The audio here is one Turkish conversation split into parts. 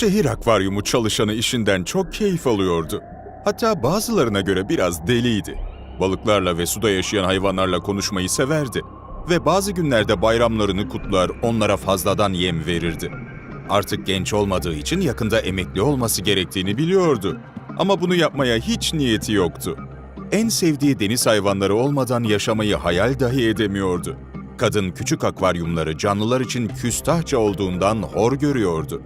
Şehir akvaryumu çalışanı işinden çok keyif alıyordu. Hatta bazılarına göre biraz deliydi. Balıklarla ve suda yaşayan hayvanlarla konuşmayı severdi. Ve bazı günlerde bayramlarını kutlar, onlara fazladan yem verirdi. Artık genç olmadığı için yakında emekli olması gerektiğini biliyordu. Ama bunu yapmaya hiç niyeti yoktu. En sevdiği deniz hayvanları olmadan yaşamayı hayal dahi edemiyordu. Kadın küçük akvaryumları canlılar için küstahça olduğundan hor görüyordu.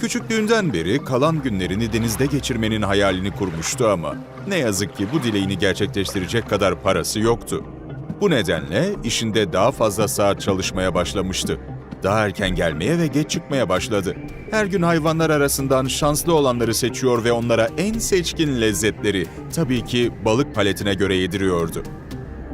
Küçüklüğünden beri kalan günlerini denizde geçirmenin hayalini kurmuştu ama ne yazık ki bu dileğini gerçekleştirecek kadar parası yoktu. Bu nedenle işinde daha fazla saat çalışmaya başlamıştı. Daha erken gelmeye ve geç çıkmaya başladı. Her gün hayvanlar arasından şanslı olanları seçiyor ve onlara en seçkin lezzetleri, tabii ki balık paletine göre yediriyordu.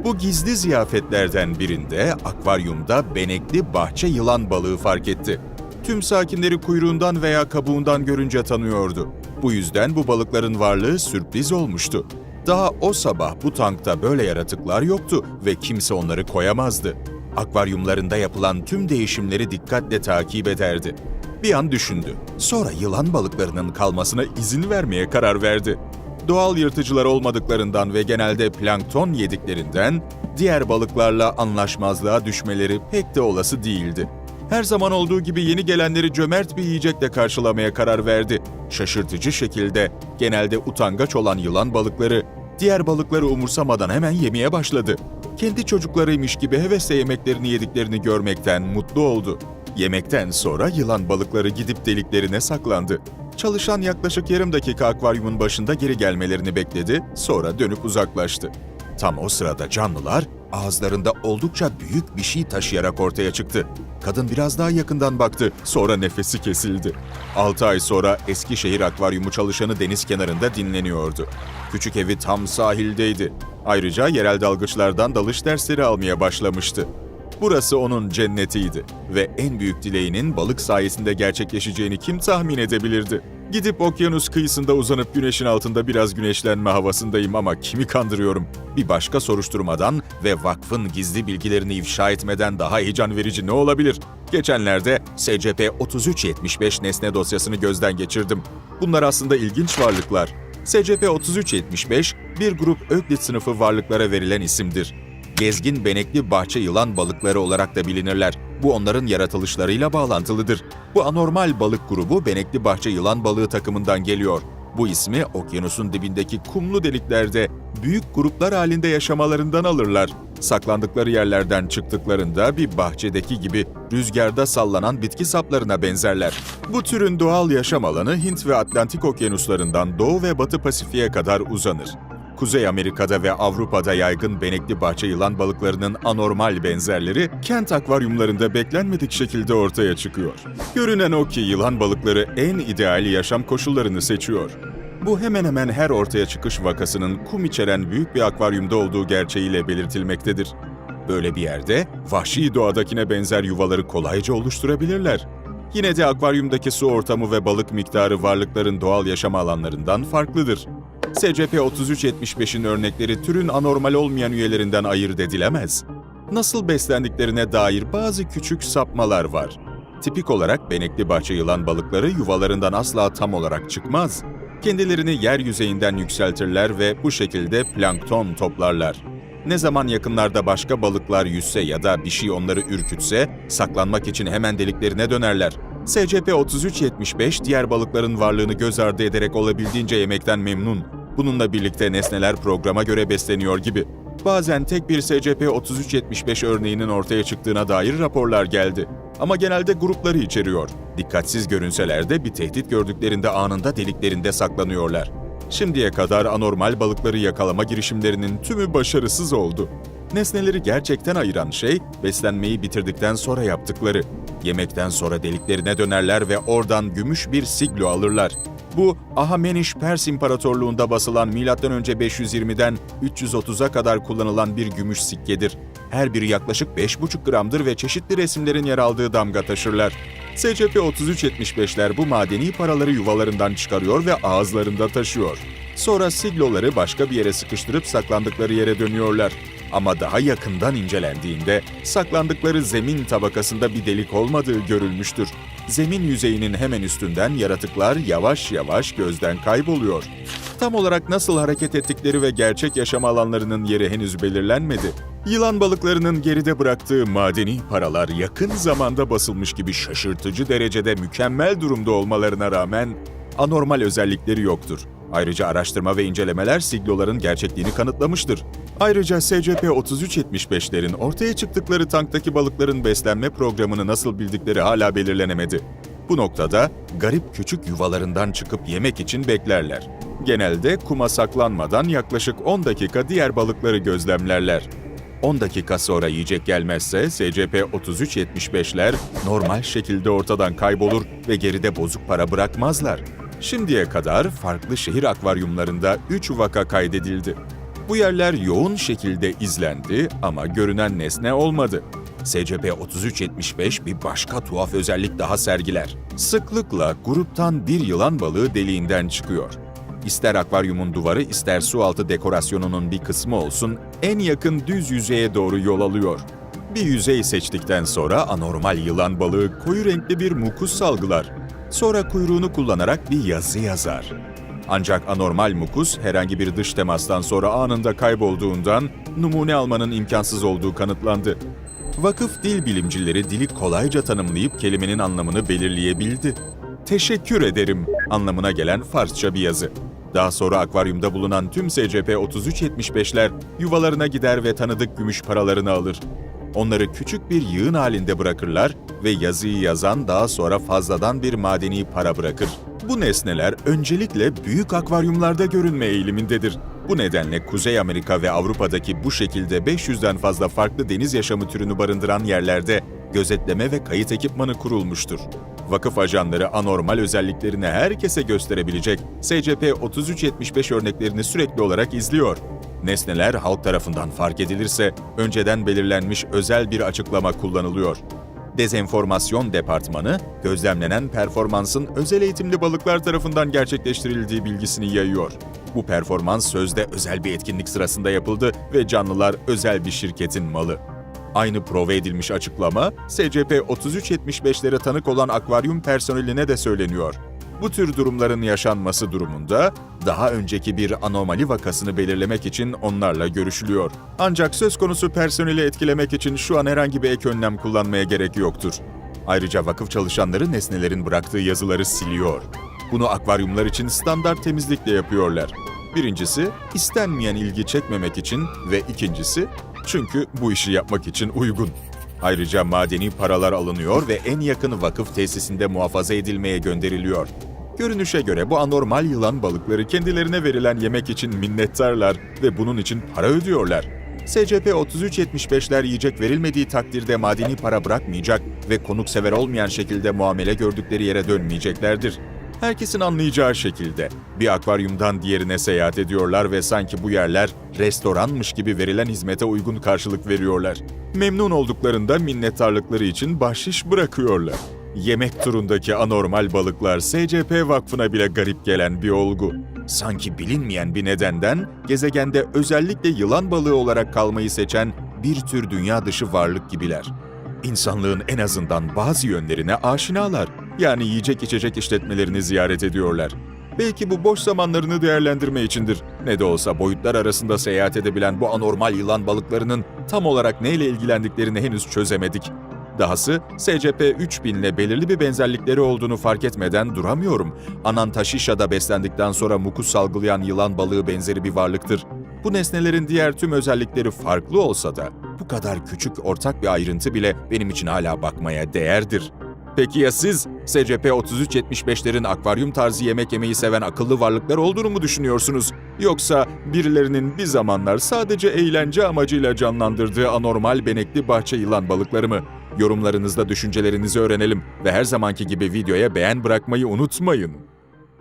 Bu gizli ziyafetlerden birinde akvaryumda benekli bahçe yılan balığı fark etti. Tüm sakinleri kuyruğundan veya kabuğundan görünce tanıyordu. Bu yüzden bu balıkların varlığı sürpriz olmuştu. Daha o sabah bu tankta böyle yaratıklar yoktu ve kimse onları koyamazdı. Akvaryumlarında yapılan tüm değişimleri dikkatle takip ederdi. Bir an düşündü. Sonra yılan balıklarının kalmasına izin vermeye karar verdi doğal yırtıcılar olmadıklarından ve genelde plankton yediklerinden diğer balıklarla anlaşmazlığa düşmeleri pek de olası değildi. Her zaman olduğu gibi yeni gelenleri cömert bir yiyecekle karşılamaya karar verdi. Şaşırtıcı şekilde genelde utangaç olan yılan balıkları diğer balıkları umursamadan hemen yemeye başladı. Kendi çocuklarıymış gibi hevesle yemeklerini yediklerini görmekten mutlu oldu. Yemekten sonra yılan balıkları gidip deliklerine saklandı. Çalışan yaklaşık yarım dakika akvaryumun başında geri gelmelerini bekledi, sonra dönüp uzaklaştı. Tam o sırada canlılar ağızlarında oldukça büyük bir şey taşıyarak ortaya çıktı. Kadın biraz daha yakından baktı, sonra nefesi kesildi. 6 ay sonra Eskişehir Akvaryumu çalışanı deniz kenarında dinleniyordu. Küçük evi tam sahildeydi. Ayrıca yerel dalgıçlardan dalış dersleri almaya başlamıştı. Burası onun cennetiydi ve en büyük dileğinin balık sayesinde gerçekleşeceğini kim tahmin edebilirdi? Gidip okyanus kıyısında uzanıp güneşin altında biraz güneşlenme havasındayım ama kimi kandırıyorum? Bir başka soruşturmadan ve vakfın gizli bilgilerini ifşa etmeden daha heyecan verici ne olabilir? Geçenlerde SCP 3375 nesne dosyasını gözden geçirdim. Bunlar aslında ilginç varlıklar. SCP 3375 bir grup Öklit sınıfı varlıklara verilen isimdir gezgin benekli bahçe yılan balıkları olarak da bilinirler. Bu onların yaratılışlarıyla bağlantılıdır. Bu anormal balık grubu benekli bahçe yılan balığı takımından geliyor. Bu ismi okyanusun dibindeki kumlu deliklerde büyük gruplar halinde yaşamalarından alırlar. Saklandıkları yerlerden çıktıklarında bir bahçedeki gibi rüzgarda sallanan bitki saplarına benzerler. Bu türün doğal yaşam alanı Hint ve Atlantik okyanuslarından Doğu ve Batı Pasifik'e kadar uzanır. Kuzey Amerika'da ve Avrupa'da yaygın benekli bahçe yılan balıklarının anormal benzerleri kent akvaryumlarında beklenmedik şekilde ortaya çıkıyor. Görünen o ki yılan balıkları en ideal yaşam koşullarını seçiyor. Bu hemen hemen her ortaya çıkış vakasının kum içeren büyük bir akvaryumda olduğu gerçeğiyle belirtilmektedir. Böyle bir yerde vahşi doğadakine benzer yuvaları kolayca oluşturabilirler. Yine de akvaryumdaki su ortamı ve balık miktarı varlıkların doğal yaşam alanlarından farklıdır. SCP-3375'in örnekleri türün anormal olmayan üyelerinden ayırt edilemez. Nasıl beslendiklerine dair bazı küçük sapmalar var. Tipik olarak benekli bahçe yılan balıkları yuvalarından asla tam olarak çıkmaz. Kendilerini yer yüzeyinden yükseltirler ve bu şekilde plankton toplarlar. Ne zaman yakınlarda başka balıklar yüzse ya da bir şey onları ürkütse, saklanmak için hemen deliklerine dönerler. SCP-3375 diğer balıkların varlığını göz ardı ederek olabildiğince yemekten memnun. Bununla birlikte nesneler programa göre besleniyor gibi. Bazen tek bir SCP-3375 örneğinin ortaya çıktığına dair raporlar geldi. Ama genelde grupları içeriyor. Dikkatsiz görünseler de bir tehdit gördüklerinde anında deliklerinde saklanıyorlar. Şimdiye kadar anormal balıkları yakalama girişimlerinin tümü başarısız oldu. Nesneleri gerçekten ayıran şey, beslenmeyi bitirdikten sonra yaptıkları. Yemekten sonra deliklerine dönerler ve oradan gümüş bir siglo alırlar. Bu Ahameniş Pers İmparatorluğu'nda basılan M.Ö. 520'den 330'a kadar kullanılan bir gümüş sikkedir. Her biri yaklaşık 5,5 gramdır ve çeşitli resimlerin yer aldığı damga taşırlar. SCP-3375'ler bu madeni paraları yuvalarından çıkarıyor ve ağızlarında taşıyor. Sonra sigloları başka bir yere sıkıştırıp saklandıkları yere dönüyorlar. Ama daha yakından incelendiğinde saklandıkları zemin tabakasında bir delik olmadığı görülmüştür. zemin yüzeyinin hemen üstünden yaratıklar yavaş yavaş gözden kayboluyor. Tam olarak nasıl hareket ettikleri ve gerçek yaşam alanlarının yeri henüz belirlenmedi. Yılan balıklarının geride bıraktığı madeni paralar yakın zamanda basılmış gibi şaşırtıcı derecede mükemmel durumda olmalarına rağmen anormal özellikleri yoktur. Ayrıca araştırma ve incelemeler sigloların gerçekliğini kanıtlamıştır. Ayrıca SCP-3375'lerin ortaya çıktıkları tanktaki balıkların beslenme programını nasıl bildikleri hala belirlenemedi. Bu noktada garip küçük yuvalarından çıkıp yemek için beklerler. Genelde kuma saklanmadan yaklaşık 10 dakika diğer balıkları gözlemlerler. 10 dakika sonra yiyecek gelmezse SCP-3375'ler normal şekilde ortadan kaybolur ve geride bozuk para bırakmazlar. Şimdiye kadar farklı şehir akvaryumlarında 3 vaka kaydedildi. Bu yerler yoğun şekilde izlendi ama görünen nesne olmadı. SCP-3375 bir başka tuhaf özellik daha sergiler. Sıklıkla gruptan bir yılan balığı deliğinden çıkıyor. İster akvaryumun duvarı ister su altı dekorasyonunun bir kısmı olsun en yakın düz yüzeye doğru yol alıyor. Bir yüzey seçtikten sonra anormal yılan balığı koyu renkli bir mukus salgılar. Sonra kuyruğunu kullanarak bir yazı yazar. Ancak anormal mukus herhangi bir dış temastan sonra anında kaybolduğundan numune almanın imkansız olduğu kanıtlandı. Vakıf dil bilimcileri dili kolayca tanımlayıp kelimenin anlamını belirleyebildi. Teşekkür ederim anlamına gelen Farsça bir yazı. Daha sonra akvaryumda bulunan tüm SCP-3375'ler yuvalarına gider ve tanıdık gümüş paralarını alır. Onları küçük bir yığın halinde bırakırlar ve yazıyı yazan daha sonra fazladan bir madeni para bırakır. Bu nesneler öncelikle büyük akvaryumlarda görünme eğilimindedir. Bu nedenle Kuzey Amerika ve Avrupa'daki bu şekilde 500'den fazla farklı deniz yaşamı türünü barındıran yerlerde gözetleme ve kayıt ekipmanı kurulmuştur. Vakıf ajanları anormal özelliklerini herkese gösterebilecek SCP-3375 örneklerini sürekli olarak izliyor. Nesneler halk tarafından fark edilirse önceden belirlenmiş özel bir açıklama kullanılıyor. Dezenformasyon Departmanı, gözlemlenen performansın özel eğitimli balıklar tarafından gerçekleştirildiği bilgisini yayıyor. Bu performans sözde özel bir etkinlik sırasında yapıldı ve canlılar özel bir şirketin malı. Aynı prova edilmiş açıklama, SCP-3375'lere tanık olan akvaryum personeline de söyleniyor. Bu tür durumların yaşanması durumunda daha önceki bir anomali vakasını belirlemek için onlarla görüşülüyor. Ancak söz konusu personeli etkilemek için şu an herhangi bir ek önlem kullanmaya gerek yoktur. Ayrıca vakıf çalışanları nesnelerin bıraktığı yazıları siliyor. Bunu akvaryumlar için standart temizlikle yapıyorlar. Birincisi, istenmeyen ilgi çekmemek için ve ikincisi, çünkü bu işi yapmak için uygun. Ayrıca madeni paralar alınıyor ve en yakın vakıf tesisinde muhafaza edilmeye gönderiliyor. Görünüşe göre bu anormal yılan balıkları kendilerine verilen yemek için minnettarlar ve bunun için para ödüyorlar. SCP-3375'ler yiyecek verilmediği takdirde madeni para bırakmayacak ve konuksever olmayan şekilde muamele gördükleri yere dönmeyeceklerdir. Herkesin anlayacağı şekilde bir akvaryumdan diğerine seyahat ediyorlar ve sanki bu yerler restoranmış gibi verilen hizmete uygun karşılık veriyorlar. Memnun olduklarında minnettarlıkları için bahşiş bırakıyorlar. Yemek turundaki anormal balıklar SCP Vakfı'na bile garip gelen bir olgu. Sanki bilinmeyen bir nedenden gezegende özellikle yılan balığı olarak kalmayı seçen bir tür dünya dışı varlık gibiler. İnsanlığın en azından bazı yönlerine aşinalar. Yani yiyecek içecek işletmelerini ziyaret ediyorlar. Belki bu boş zamanlarını değerlendirme içindir. Ne de olsa boyutlar arasında seyahat edebilen bu anormal yılan balıklarının tam olarak neyle ilgilendiklerini henüz çözemedik. Dahası SCP-3000 ile belirli bir benzerlikleri olduğunu fark etmeden duramıyorum. Anantaşişa'da beslendikten sonra mukus salgılayan yılan balığı benzeri bir varlıktır. Bu nesnelerin diğer tüm özellikleri farklı olsa da bu kadar küçük ortak bir ayrıntı bile benim için hala bakmaya değerdir. Peki ya siz? SCP-3375'lerin akvaryum tarzı yemek yemeyi seven akıllı varlıklar olduğunu mu düşünüyorsunuz? Yoksa birilerinin bir zamanlar sadece eğlence amacıyla canlandırdığı anormal benekli bahçe yılan balıkları mı? Yorumlarınızda düşüncelerinizi öğrenelim ve her zamanki gibi videoya beğen bırakmayı unutmayın.